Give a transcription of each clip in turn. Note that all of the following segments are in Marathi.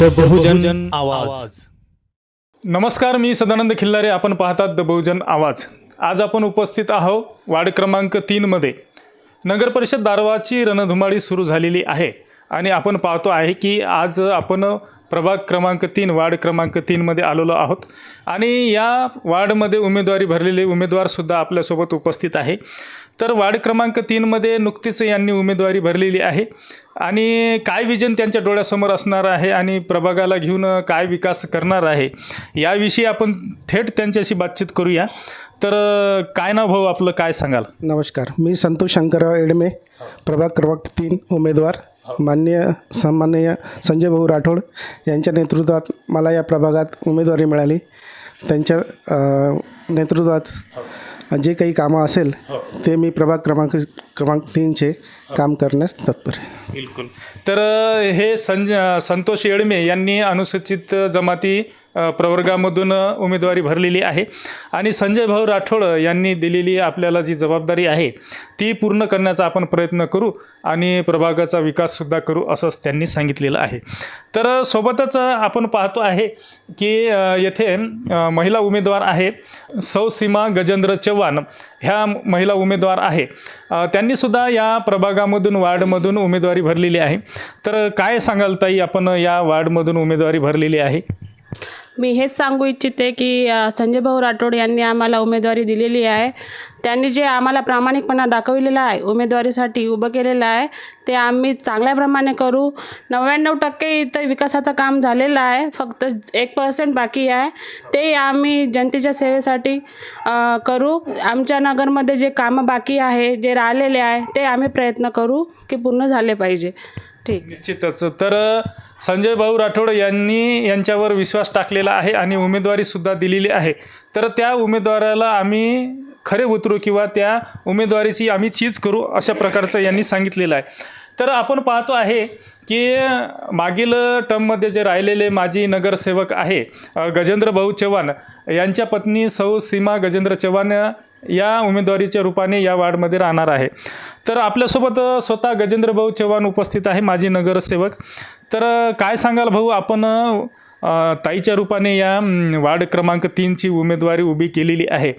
द बहुजन आवाज. नमस्कार मी सदानंद खिल्लारे. आपण पाहतात द बहुजन आवाज. आज आपण उपस्थित आहोत वार्ड क्रमांक तीनमध्ये नगर परिषद दारवाची रणधुमाळी सुरू झालेली आहे आणि आपण पाहतो आहे की आज आपण प्रभाग क्रमांक तीन वार्ड क्रमांक तीनमध्ये आलेलो आहोत. आणि या वार्डमध्ये उमेदवारी भरलेले उमेदवारसुद्धा आपल्यासोबत उपस्थित आहे. तर वार्ड क्रमांक तीनमध्ये नुकतीच यांनी उमेदवारी भरलेली आहे. आणि काय विजन त्यांच्या डोळ्यासमोर असणार आहे आणि प्रभागाला घेऊन काय विकास करणार आहे याविषयी आपण थेट त्यांच्याशी बातचीत करूया. तर काय नाव भाऊ आपलं काय सांगाल? नमस्कार. मी संतोष शंकरराव एडमे प्रभाग क्रमांक तीन उमेदवार. मान्य सन्माननीय संजय भाऊ राठोड यांच्या नेतृत्वात मला या प्रभागात उमेदवारी मिळाली. त्यांच्या नेतृत्वात जे काही कामं असेल ते मी प्रभाग क्रमांक क्रमांक तीनचे काम करण्यास तत्पर आहे. बिलकुल. तर हे संज संतोष येळमे यांनी अनुसूचित जमाती प्रवर्गामधून उमेदवारी भरलेली आहे. आणि संजय भाऊ राठोड यांनी दिलेली आपल्याला जी जबाबदारी आहे ती पूर्ण करण्याचा आपण प्रयत्न करू आणि प्रभागाचा विकाससुद्धा करू असंच त्यांनी सांगितलेलं आहे. तर सोबतच आपण पाहतो आहे की येथे महिला उमेदवार आहे सौ सीमा गजेंद्र चव्हाण. ह्या महिला उमेदवार आहे. त्यांनीसुद्धा या प्रभागामधून वार्डमधून उमेदवारी भरलेली आहे. तर काय सांगाल ताई आपण या वार्डमधून उमेदवारी भरलेली आहे? मी हेच सांगू इच्छिते की संजय भाऊ राठोड यांनी आम्हाला उमेदवारी दिलेली आहे. त्यांनी जे आम्हाला प्रामाणिकपणा दाखवलेला आहे उमेदवारीसाठी उभं केलेलं आहे ते आम्ही चांगल्याप्रमाणे करू. नव्याण्णव टक्के इथं विकासाचं काम झालेलं आहे फक्त एक पर्सेंट बाकी आहे. ते आम्ही जनतेच्या सेवेसाठी करू. आमच्या नगरमध्ये जे कामं बाकी आहे जे राहिलेले आहे ते आम्ही प्रयत्न करू की पूर्ण झाले पाहिजे. ठीक. निश्चितच. तर संजय भाऊ राठोड यांनी यांच्यावर विश्वास टाकलेला आहे आणि उमेदवारीसुद्धा दिलेली आहे. तर त्या उमेदवाराला आम्ही खरे उतरू किंवा त्या उमेदवारीची आम्ही चीज करू अशा प्रकारचं यांनी सांगितलेलं आहे. तर आपण पाहतो आहे की मागील टर्ममध्ये जे राहिलेले माजी नगरसेवक आहे गजेंद्र भाऊ चव्हाण यांच्या पत्नी सौ सीमा गजेंद्र चव्हाण या उमेदवारीच्या रूपाने या वार्डमध्ये राहणार आहे. तर आपल्यासोबत स्वतः गजेंद्र भाऊ चव्हाण उपस्थित आहे माजी नगरसेवक. तर काय सांगाल भाऊ? आपण ताईच्या रूपाने या वार्ड क्रमांक तीनची उमेदवारी उभी केलेली आहे.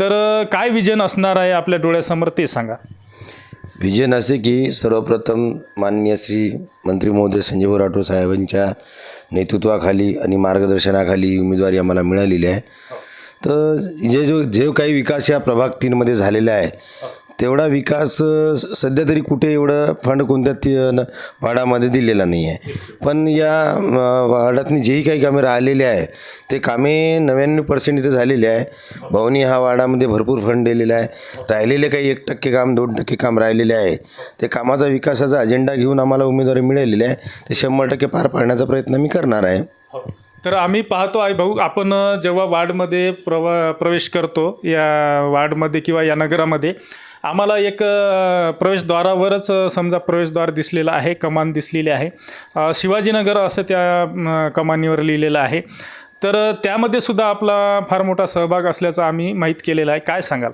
तर काय विजन असणार आहे आपल्या डोळ्यासमोर ते सांगा. विजन असे की सर्वप्रथम माननीय श्री मंत्री महोदय संजय राठोड साहेबांच्या नेतृत्वाखाली आणि मार्गदर्शनाखाली उमेदवारी आम्हाला मिळालेली आहे. तर जे जो जे काही विकास या प्रभाग तीनमध्ये झालेला आहे तेवढा विकास स- सध्या तरी कुठे एवढं फंड कोणत्या ती न वार्डामध्ये दिलेला नाही आहे पण या अ, वार्डातनी जेही काही कामे राहिलेली आहे ते कामे नव्याण्णव पर्सेंट इथे झालेले आहे. भवनी हा वाडामध्ये भरपूर फंड दिलेला आहे. राहिलेले काही एक टक्के काम दोन टक्के काम राहिलेले आहे. ते कामाचा विकासाचा अजेंडा घेऊन आम्हाला उमेदवारी मिळालेली आहे. ते शंभर टक्के पार पाडण्याचा प्रयत्न मी करणार आहे. हो. तर आम्ही पाहतो आहे भाऊ आपण जेव्हा वार्डमध्ये प्रवा प्रवेश करतो या वार्डमध्ये किंवा या नगरामध्ये आम्हाला एक प्रवेशद्वारावरच समजा प्रवेशद्वार दिसलेलं आहे कमान दिसलेली आहे. शिवाजीनगर असं त्या कमानीवर लिहिलेलं आहे. तर त्यामध्ये सुद्धा आपला फार मोठा सहभाग असल्याचा आम्ही माहीत केलेला आहे. काय सांगाल?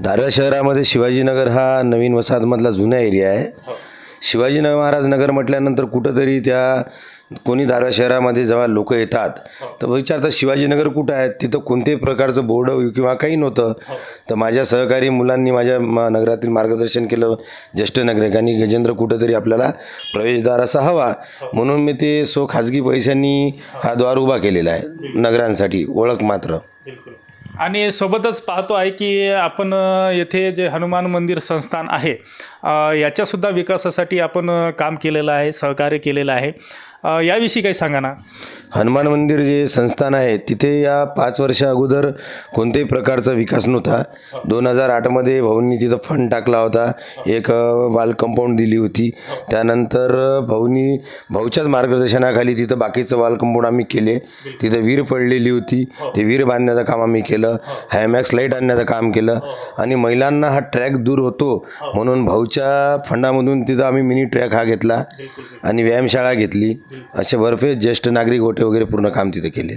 दारव्हा शहरामध्ये शिवाजीनगर हा नवीन वसाहतमधला जुना एरिया आहे. शिवाजीनगर महाराज नगर म्हटल्यानंतर कुठंतरी त्या कोणी दारव्हा शहरामध्ये जेव्हा लोक येतात तर विचारतात शिवाजीनगर कुठं आहे? तिथं कोणत्याही प्रकारचं बोर्ड किंवा काही नव्हतं. तर माझ्या सहकारी मुलांनी माझ्या म- नगरातील मार्गदर्शन केलं. ज्येष्ठ नागरिकांनी गजेंद्र कुठंतरी आपल्याला प्रवेशद्वार असा हवा म्हणून मी ते सो खाजगी पैशांनी हा. द्वार उभा केलेला आहे. नगरांसाठी ओळख मात्र. आणि सोबतच पाहतो आहे की आपण येथे जे हनुमान मंदिर संस्थान आहे याच्यासुद्धा विकासासाठी आपण काम केलेलं आहे सहकार्य केलेलं आहे. अ, याविषयी काही सांगा ना. हनुमान मंदिर जे संस्थान आहे तिथे या पाच वर्षा अगोदर कोणत्याही प्रकारचा विकास नव्हता. दोन हजार आठमध्ये भाऊंनी तिथं फंड टाकला होता. एक अ, वाल कंपाऊंड दिली होती. त्यानंतर अ, भाऊंनी भाऊच्याच मार्गदर्शनाखाली तिथं बाकीचं वाल कंपाऊंड आम्ही केले. तिथं विहीर पडलेली होती. ते विहीर बांधण्याचं काम आम्ही केलं. हॅमॅक्स लाइट आणण्याचं काम केलं. आणि महिलांना हा ट्रॅक दूर होतो म्हणून भाऊच्या फंडामधून तिथं आम्ही मिनी ट्रॅक हा घेतला. आणि व्यायामशाळा घेतली. असे बर्फे ज्येष्ठ नागरिक गोटे वगैरे पूर्ण काम तिथे केले.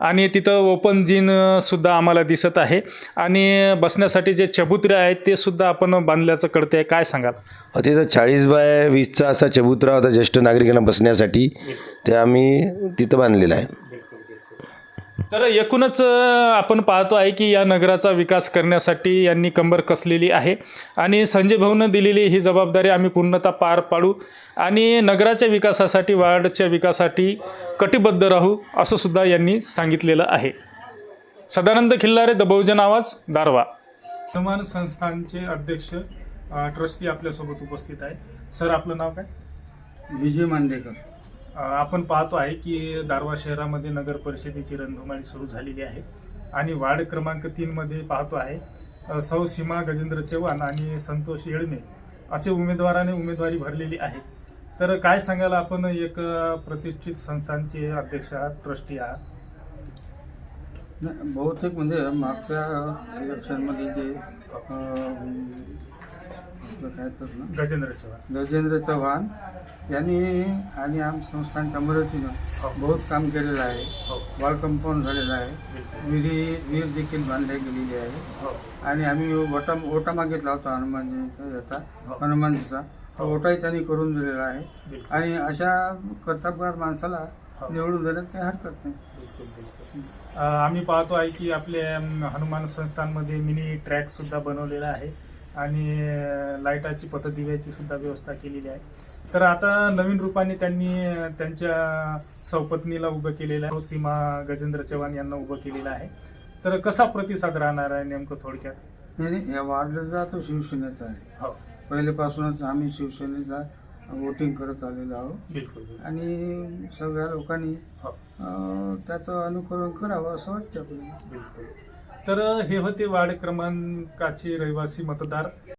आणि तिथं ओपन जिन सुद्धा आम्हाला दिसत आहे. आणि बसण्यासाठी जे चबुतरे आहेत ते सुद्धा आपण बांधल्याचं कळते काय सांगाल? तिथं चाळीस बाय वीसचा असा चबुतरा होता ज्येष्ठ नागरिकांना बसण्यासाठी. ते आम्ही तिथं बांधलेला आहे. तर एकूणच आपण पाहतो आहे की या नगराचा विकास करण्यासाठी यांनी कंबर कसलेली आहे. आणि संजय भाऊनं दिलेली ही जबाबदारी आम्ही पूर्णतः पार पाडू. आणि नगराच्या विकासासाठी वार्डच्या विकासासाठी कटिबद्ध राहू असं सुद्धा यांनी सांगितलेलं आहे. सदानंद खिल्लारे द बहुजन आवाज दारवा हनुमान संस्थानचे अध्यक्ष ट्रस्टी आपल्यासोबत उपस्थित आहे सर आपलं नाव काय? विजय मांडेकर. आपण पाहतो आहे की दारवा शहरामध्ये नगर परिषदेची रणधुमाळी सुरू झालेली आहे आणि वार्ड क्रमांक तीनमध्ये पाहतो आहे सौ सीमा गजेंद्र चव्हाण आणि संतोष येळमे असे उमेदवाराने उमेदवारी भरलेली आहे. तर काय सांगाल आपण एक प्रतिष्ठित संस्थांचे अध्यक्ष आहात ट्रस्टी आहात? बहुतेक म्हणजे मागच्या इलेक्शनमध्ये जे आपलं काय तर ना. गजेंद्र चव्हाण. गजेंद्र चव्हाण यांनी आणि आम संस्थांच्या मदतीनं बहुत काम केलेलं आहे. हो. वॉल कंपाऊंड झालेलं आहे. विहिरी विहीर देखील बांधल्या गेलेली आहे. हो. आणि आम्ही ओटा ओटा मागितला होता हनुमानजीचा याचा हनुमानजीचा. ओटाही त्यांनी करून दिलेला आहे. आणि अशा कर्तबगार माणसाला हो. निवडून देण्यात काही हरकत नाही. आम्ही पाहतो आहे की आपल्या अम, हनुमान संस्थांमध्ये मिनी ट्रॅक सुद्धा बनवलेला आहे. आणि लाईटाची पथदिव्याची सुद्धा व्यवस्था केलेली आहे. तर आता नवीन रूपाने त्यांनी त्यांच्या सौपत्नीला उभं केलेलं आहे. सीमा गजेंद्र चव्हाण यांना उभं केलेलं आहे. तर कसा प्रतिसाद राहणार आहे नेमकं थोडक्यात? नाही नाही या वार्डाचा तो शिवसेनेचा आहे. हो. पहिल्यापासूनच आम्ही शिवसेनेला वोटिंग करत आलेलो आहोत. बिलकुल. आणि सगळ्या लोकांनी हो. त्याचं अनुकरण करावं असं वाटतं आपल्याला. बिलकुल. तर हे होते वार्ड क्रमांकाचे रहिवासी मतदार.